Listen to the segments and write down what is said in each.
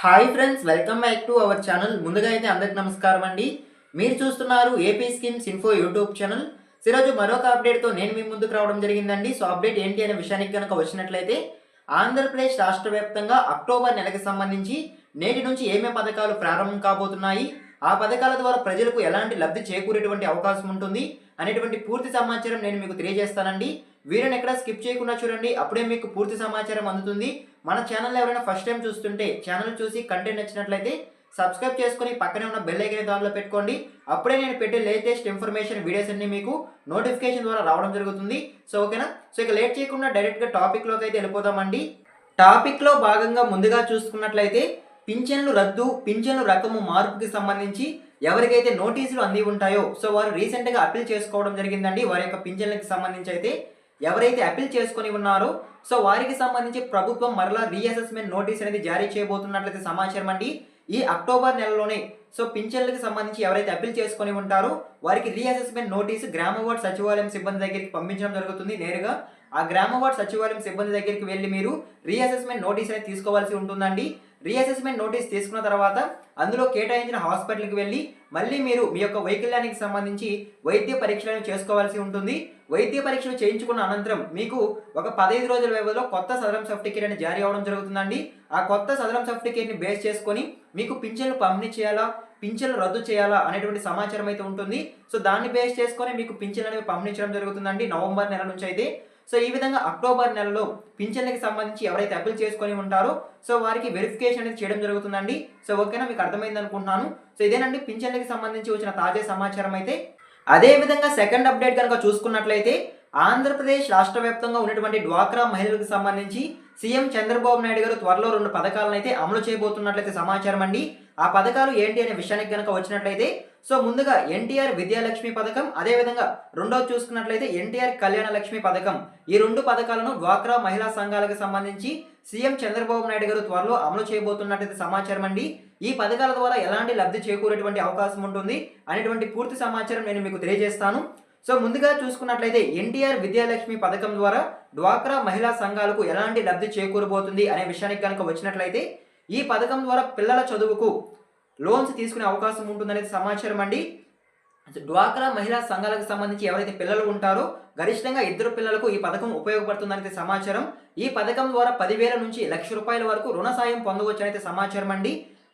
Hi friends welcome back to our channel. ముందుగా అయితే అందరికి నమస్కారం అండి. మీరు చూస్తున్నారు AP schemes info YouTube channel. ఈరోజు మరొక అప్డేట్తో నేను మీ ముందుకు రావడం జరిగిందండి. సో అప్డేట్ ఏంటి అనే విషయానికి కనుక వచ్చినట్లయితే ఆంధ్రప్రదేశ్ రాష్ట్ర వ్యాప్తంగా అక్టోబర్ నెలకు సంబంధించి నేటి నుంచి ఏమేమి పథకాలు ప్రారంభం కాబోతున్నాయి ఆ పథకాల ద్వారా ప్రజలకు ఎలాంటి లబ్ధి చేకూరేటువంటి అవకాశం ఉంటుంది అనేటువంటి పూర్తి సమాచారం నేను మీకు తెలియజేస్తానండి. వీడియోని ఎక్కడ స్కిప్ చేయకుండా చూడండి. అప్పుడే మీకు పూర్తి సమాచారం అందుతుంది. మన ఛానల్ ఎవరైనా ఫస్ట్ టైం చూస్తుంటే ఛానల్ చూసి కంటెంట్ నచ్చినట్లయితే సబ్స్క్రైబ్ చేసుకొని పక్కనే ఉన్న బెల్ ఐకన్ దానిలో పెట్టుకోండి. అప్పుడే నేను పెట్టే లేటెస్ట్ ఇన్ఫర్మేషన్ వీడియోస్ అన్ని మీకు నోటిఫికేషన్ ద్వారా రావడం జరుగుతుంది. సో ఓకేనా సో ఇక లేట్ చేయకుండా డైరెక్ట్గా టాపిక్లోకి అయితే వెళ్ళిపోదామండి. టాపిక్లో భాగంగా ముందుగా చూసుకున్నట్లయితే పింఛన్లు రద్దు పింఛన్లు రకము మార్పుకి సంబంధించి ఎవరికైతే నోటీసులు అంది ఉంటాయో సో వారు రీసెంట్గా అప్పీల్ చేసుకోవడం జరిగిందండి. వారి యొక్క పింఛన్లకు సంబంధించి అయితే ఎవరైతే అప్పీల్ చేసుకొని ఉన్నారో సో వారికి సంబంధించి ప్రభుత్వం మరలా రీఅసెస్మెంట్ నోటీస్ అనేది జారీ చేయబోతున్నట్లయితే సమాచారం అండి. ఈ అక్టోబర్ నెలలోనే సో పింఛన్లకు సంబంధించి ఎవరైతే అప్పీల్ చేసుకొని ఉంటారో వారికి రీఅసెస్మెంట్ నోటీస్ గ్రామ వార్డ్ సచివాలయం సిబ్బంది దగ్గరికి పంపించడం జరుగుతుంది. నేరుగా ఆ గ్రామ వార్డ్ సచివాలయం సిబ్బంది దగ్గరికి వెళ్ళి మీరు రీఅసెస్మెంట్ నోటీస్ అనేది తీసుకోవాల్సి ఉంటుందండి. రీఅసెస్మెంట్ నోటీస్ తీసుకున్న తర్వాత అందులో కేటాయించిన హాస్పిటల్కి వెళ్ళి మళ్ళీ మీరు మీ యొక్క వైకల్యానికి సంబంధించి వైద్య పరీక్షలను చేసుకోవాల్సి ఉంటుంది. వైద్య పరీక్షలు చేయించుకున్న అనంతరం మీకు ఒక పదహైదు రోజుల వ్యవధిలో కొత్త సదరం సర్టిఫికేట్ అని జారీ అవ్వడం జరుగుతుందండి. ఆ కొత్త సదరం సర్టిఫికేట్ని బేస్ చేసుకొని మీకు పింఛన్లు పంపిణీ చేయాలా? పింఛన్లు రద్దు చేయాలా? అనేటువంటి సమాచారం అయితే ఉంటుంది. సో దాన్ని బేస్ చేసుకొని మీకు పింఛన్లు అనేవి పంపించడం జరుగుతుందండి. నవంబర్ నెల నుంచి అయితే. సో ఈ విధంగా అక్టోబర్ నెలలో పింఛన్లకి సంబంధించి ఎవరైతే అప్పీల్ చేసుకొని ఉంటారో సో వారికి వెరిఫికేషన్ అనేది చేయడం జరుగుతుందండి. సో ఓకేనా మీకు అర్థమైంది అనుకుంటున్నాను. సో ఇదేనండి పింఛన్లకి సంబంధించి వచ్చిన తాజా సమాచారం అయితే. అదే విధంగా సెకండ్ అప్డేట్ కనుక చూసుకున్నట్లయితే ఆంధ్రప్రదేశ్ రాష్ట్ర వ్యాప్తంగా ఉన్నటువంటి డ్వాక్రా మహిళలకు సంబంధించి సీఎం చంద్రబాబు నాయుడు గారు త్వరలో రెండు పథకాలను అయితే అమలు చేయబోతున్నట్లయితే సమాచారం అండి. ఆ పథకాలు ఏంటి అనే విషయానికి కనుక వచ్చినట్లయితే సో ముందుగా ఎన్టీఆర్ విద్యాలక్ష్మి పథకం అదేవిధంగా రెండోది చూసుకున్నట్లయితే ఎన్టీఆర్ కళ్యాణ లక్ష్మి పథకం. ఈ రెండు పథకాలను డ్వాక్రా మహిళా సంఘాలకు సంబంధించి సీఎం చంద్రబాబు నాయుడు గారు త్వరలో అమలు చేయబోతున్నట్లయితే సమాచారం అండి. ఈ పథకాల ద్వారా ఎలాంటి లబ్ధి చేకూరేటువంటి అవకాశం ఉంటుంది అనేటువంటి పూర్తి సమాచారం నేను మీకు తెలియజేస్తాను. సో ముందుగా చూసుకున్నట్లయితే ఎన్టీఆర్ విద్యాలక్ష్మి పథకం ద్వారా డ్వాక్రా మహిళా సంఘాలకు ఎలాంటి లబ్ధి చేకూరబోతుంది అనే విషయానికి కనుక వచ్చినట్లయితే ఈ పథకం ద్వారా పిల్లల చదువుకు లోన్స్ తీసుకునే అవకాశం ఉంటుందనేది సమాచారం అండి. డ్వాక్రా మహిళా సంఘాలకు సంబంధించి ఎవరైతే పిల్లలు ఉంటారో గరిష్టంగా ఇద్దరు పిల్లలకు ఈ పథకం ఉపయోగపడుతుందనేది సమాచారం. ఈ పథకం ద్వారా పదివేల నుంచి లక్ష రూపాయల వరకు రుణ సాయం పొందవచ్చు అనేది సమాచారం అండి.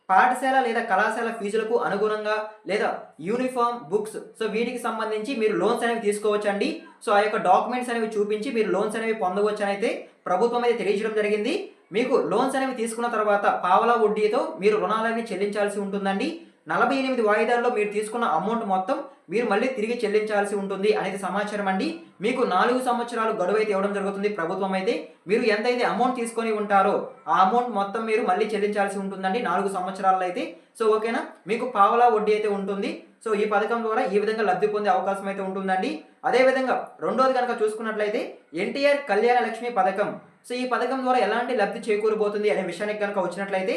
పాఠశాల లేదా కళాశాల ఫీజులకు అనుగుణంగా లేదా యూనిఫామ్ బుక్స్ సో వీటికి సంబంధించి మీరు లోన్స్ అనేవి తీసుకోవచ్చండి. సో ఆ యొక్క డాక్యుమెంట్స్ అనేవి చూపించి మీరు లోన్స్ అనేవి పొందవచ్చు అయితే ప్రభుత్వం అయితే తెలియజేయడం జరిగింది. మీకు లోన్స్ అనేవి తీసుకున్న తర్వాత పావలా వడ్డీతో మీరు రుణాలన్నీ చెల్లించాల్సి ఉంటుందండి. నలభై ఎనిమిది వాయిదాల్లో మీరు తీసుకున్న అమౌంట్ మొత్తం మీరు మళ్ళీ తిరిగి చెల్లించాల్సి ఉంటుంది అనేది సమాచారం అండి. మీకు నాలుగు సంవత్సరాలు గడువు అయితే ఇవ్వడం జరుగుతుంది. ప్రభుత్వం అయితే మీరు ఎంతైతే అమౌంట్ తీసుకొని ఉంటారో ఆ అమౌంట్ మొత్తం మీరు మళ్ళీ చెల్లించాల్సి ఉంటుందండి. నాలుగు సంవత్సరాల్లో అయితే. సో ఓకేనా? మీకు పావలా వడ్డీ అయితే ఉంటుంది. సో ఈ పథకం ద్వారా ఈ విధంగా లబ్ధి పొందే అవకాశం అయితే ఉంటుందండి. అదేవిధంగా రెండోది కనుక చూసుకున్నట్లయితే ఎన్టీఆర్ కళ్యాణ లక్ష్మి పథకం. సో ఈ పథకం ద్వారా ఎలాంటి లబ్ధి చేకూరబోతుంది అనే విషయానికి కనుక వచ్చినట్లయితే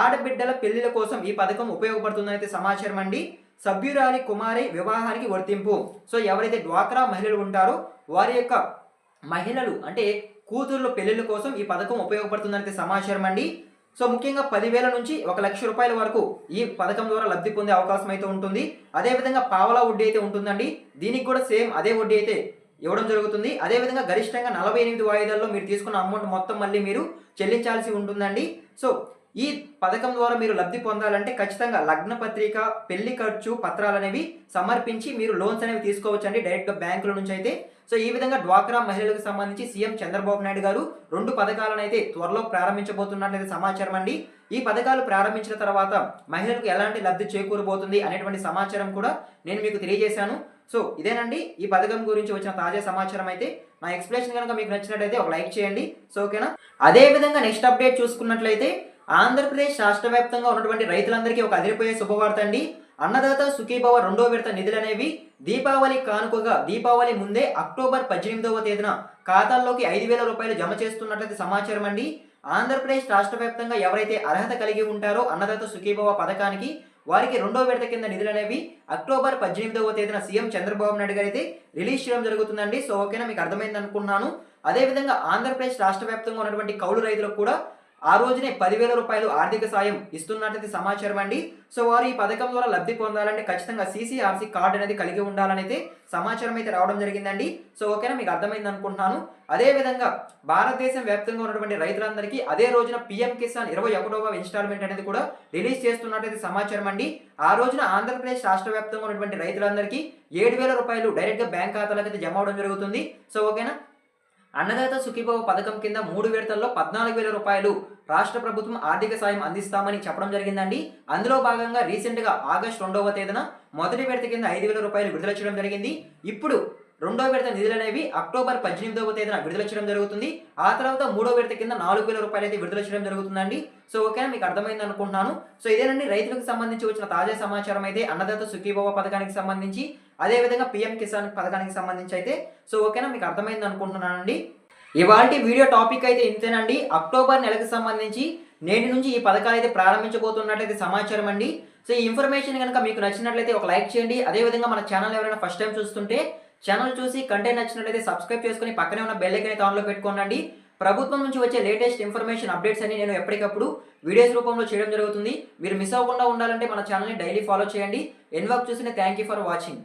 ఆడబిడ్డల పెళ్ళిల కోసం ఈ పథకం ఉపయోగపడుతుందనైతే సమాచారం అండి. సభ్యురాలి కుమారి వివాహానికి వర్తింపు. సో ఎవరైతే డ్వాక్రా మహిళలు ఉంటారో వారి యొక్క మహిళలు అంటే కూతుర్ల పెళ్ళిళ్ళ కోసం ఈ పథకం ఉపయోగపడుతుందనైతే సమాచారం అండి. సో ముఖ్యంగా పదివేల నుంచి ఒక లక్ష రూపాయల వరకు ఈ పథకం ద్వారా లబ్ధి పొందే అవకాశం అయితే ఉంటుంది. అదేవిధంగా పావలా వడ్డీ అయితే ఉంటుందండి. దీనికి కూడా సేమ్ అదే వడ్డీ అయితే ఇవ్వడం జరుగుతుంది. అదేవిధంగా గరిష్టంగా నలభై ఎనిమిది వాయిదాల్లో మీరు తీసుకున్న అమౌంట్ మొత్తం మళ్ళీ మీరు చెల్లించాల్సి ఉంటుందండి. సో ఈ పథకం ద్వారా మీరు లబ్ధి పొందాలంటే ఖచ్చితంగా లగ్న పత్రిక పెళ్ళి ఖర్చు పత్రాలు అనేవి సమర్పించి మీరు లోన్స్ అనేవి తీసుకోవచ్చండి డైరెక్ట్గా బ్యాంకుల నుంచి అయితే. సో ఈ విధంగా డ్వాక్రా మహిళలకు సంబంధించి సీఎం చంద్రబాబు నాయుడు గారు రెండు పథకాలను అయితే త్వరలో ప్రారంభించబోతున్నట్లయితే సమాచారం అండి. ఈ పథకాలు ప్రారంభించిన తర్వాత మహిళలకు ఎలాంటి లబ్ధి చేకూరబోతుంది అనేటువంటి సమాచారం కూడా నేను మీకు తెలియజేశాను. సో ఇదేనండి ఈ పథకం గురించి వచ్చిన తాజా సమాచారం అయితే. నా ఎక్స్ప్లెనేషన్ కనుక మీకు నచ్చినట్లయితే ఒక లైక్ చేయండి. సో ఓకేనా? అదే విధంగా నెక్స్ట్ అప్డేట్ చూసుకున్నట్లయితే ఆంధ్రప్రదేశ్ రాష్ట్ర వ్యాప్తంగా ఉన్నటువంటి రైతులందరికీ ఒక అదిరిపోయే శుభవార్త అండి. అన్నదాత సుఖీభవ రెండో విడత నిధులు అనేవి దీపావళి కానుకగా దీపావళి ముందే అక్టోబర్ పద్దెనిమిదవ తేదీన ఖాతాల్లోకి ఐదు వేల రూపాయలు జమ చేస్తున్నట్లయితే సమాచారం అండి. ఆంధ్రప్రదేశ్ రాష్ట్ర వ్యాప్తంగా ఎవరైతే అర్హత కలిగి ఉంటారో అన్నదాత సుఖీభవ పథకానికి వారికి రెండో విడత కింద నిధులు అనేవి అక్టోబర్ పద్దెనిమిదవ తేదీన సీఎం చంద్రబాబు నాయుడు గారు అయితే రిలీజ్ చేయడం జరుగుతుందండి. సో ఓకేనా మీకు అర్థమైంది అనుకున్నాను అదేవిధంగా ఆంధ్రప్రదేశ్ రాష్ట్ర వ్యాప్తంగా ఉన్నటువంటి కౌలు రైతులకు కూడా ఆ రోజునే పదివేల రూపాయలు ఆర్థిక సాయం ఇస్తున్నట్లయితే సమాచారం అండి. సో వారు ఈ పథకం ద్వారా లబ్ధి పొందాలంటే ఖచ్చితంగా సీసీఆర్సీ కార్డు అనేది కలిగి ఉండాలని అయితే సమాచారం అయితే రావడం జరిగిందండి. సో ఓకేనా మీకు అర్థమైంది అనుకుంటున్నాను. అదే విధంగా భారతదేశం వ్యాప్తంగా ఉన్నటువంటి రైతులందరికీ అదే రోజున పీఎం కిసాన్ ఇరవై ఒకటవ ఇన్స్టాల్మెంట్ అనేది కూడా రిలీజ్ చేస్తున్నట్టయితే సమాచారం అండి. ఆ రోజున ఆంధ్రప్రదేశ్ రాష్ట్ర వ్యాప్తంగా ఉన్నటువంటి రైతులందరికీ ఏడు వేల రూపాయలు డైరెక్ట్గా బ్యాంక్ ఖాతాలకు అయితే జమ అవడం జరుగుతుంది. సో ఓకేనా అన్నదాత సుఖీభవ పథకం కింద మూడు విడతల్లో పద్నాలుగు వేల రూపాయలు రాష్ట్ర ప్రభుత్వం ఆర్థిక సాయం అందిస్తామని చెప్పడం జరిగిందండి. అందులో భాగంగా రీసెంట్గా ఆగస్టు రెండవ తేదీన మొదటి విడత కింద ఐదు వేల రూపాయలు విడుదల చేయడం జరిగింది. ఇప్పుడు రెండో విడత నిధులు అనేవి అక్టోబర్ పద్దెనిమిదవ తేదీన విడుదల చేయడం జరుగుతుంది. ఆ తర్వాత మూడో విడత కింద నాలుగు వేల రూపాయలు అయితే విడుదల చేయడం జరుగుతుందండి. సో ఓకేనా? మీకు అర్థమైంది అనుకుంటున్నాను. సో ఇదేనండి. రైతులకు సంబంధించి వచ్చిన తాజా సమాచారం అయితే అన్నదాత సుఖీభవ పథకానికి సంబంధించి అదేవిధంగా పిఎం కిసాన్ పథకానికి సంబంధించి అయితే. సో ఓకేనా? మీకు అర్థమైంది అనుకుంటున్నానండి. ఇవాళ వీడియో టాపిక్ అయితే ఇంతేనండి. అక్టోబర్ నెలకు సంబంధించి నేటి నుంచి ఈ పథకాలు అయితే ప్రారంభించబోతున్నట్లయితే సమాచారం అండి. సో ఈ ఇన్ఫర్మేషన్ కనుక మీకు నచ్చినట్లయితే ఒక లైక్ చేయండి. అదేవిధంగా మన ఛానల్ ఎవరైనా ఫస్ట్ టైం చూస్తుంటే ఛానల్ చూసి కంటెంట్ నచ్చినట్లయితే సబ్స్క్రైబ్ చేసుకుని పక్కనే ఉన్న బెల్ ఐకన్ అయితే ఆన్లో పెట్టుకోండి ప్రభుత్వం నుంచి వచ్చే లేటెస్ట్ ఇన్ఫర్మేషన్ అప్డేట్స్ అన్ని నేను ఎప్పటికప్పుడు వీడియోస్ రూపంలో చేయడం జరుగుతుంది. మీరు మిస్ అవ్వకుండా ఉండాలంటే మన ఛానల్ని డైలీ ఫాలో చేయండి. ఎన్వర్క్ చూసిన థ్యాంక్ యూ ఫర్ వాచింగ్